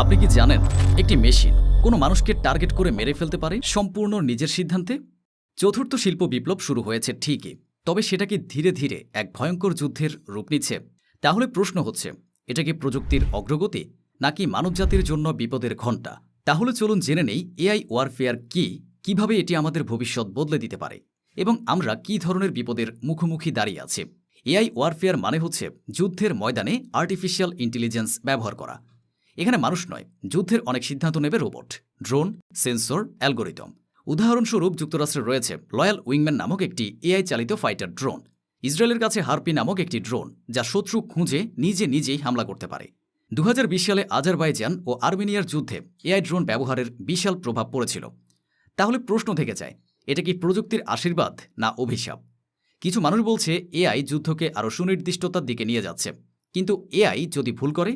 আপনি কি জানেন, একটি মেশিন কোনো মানুষকে টার্গেট করে মেরে ফেলতে পারে? সম্পূর্ণ নিজের সিদ্ধান্তে? চতুর্থ শিল্প বিপ্লব শুরু হয়েছে ঠিকই, তবে সেটাকে ধীরে ধীরে এক ভয়ঙ্কর যুদ্ধের রূপ নিচ্ছে? তাহলে প্রশ্ন হচ্ছে, এটা কি প্রযুক্তির অগ্রগতি, নাকি মানবজাতির জন্য বিপদের ঘণ্টা? তাহলে চলুন জেনে নেই, এআই ওয়ারফেয়ার কি, কীভাবে এটি আমাদের ভবিষ্যৎ বদলে দিতে পারে? এবং আমরা কি ধরনের বিপদের মুখোমুখি দাঁড়িয়ে আছি? এআই ওয়ারফেয়ার মানে হচ্ছে, যুদ্ধের ময়দানে আর্টিফিশিয়াল ইন্টেলিজেন্স ব্যবহার করা। এখানে মানুষ নয়, যুদ্ধের অনেক সিদ্ধান্ত নেবে রোবট, ড্রোন, সেন্সর, অ্যালগোরিদম। উদাহরণস্বরূপ যুক্তরাষ্ট্রে রয়েছে লয়াল উইংম্যান নামক একটি এআই চালিত ফাইটার ড্রোন, ইসরায়েলের কাছে হারপি নামক একটি ড্রোন, যা শত্রু খুঁজে নিজে নিজেই হামলা করতে পারে। দু হাজার বিশ সালে আজারবাইজান ও আর্মেনিয়ার যুদ্ধে এআই ড্রোন ব্যবহারের বিশাল প্রভাব পড়েছিল। তাহলে প্রশ্ন থেকে যায়, এটা কি প্রযুক্তির আশীর্বাদ না অভিশাপ? কিছু মানুষ বলছে, এআই যুদ্ধকে আরও সুনির্দিষ্টতার দিকে নিয়ে যাচ্ছে। কিন্তু এআই যদি ভুল করে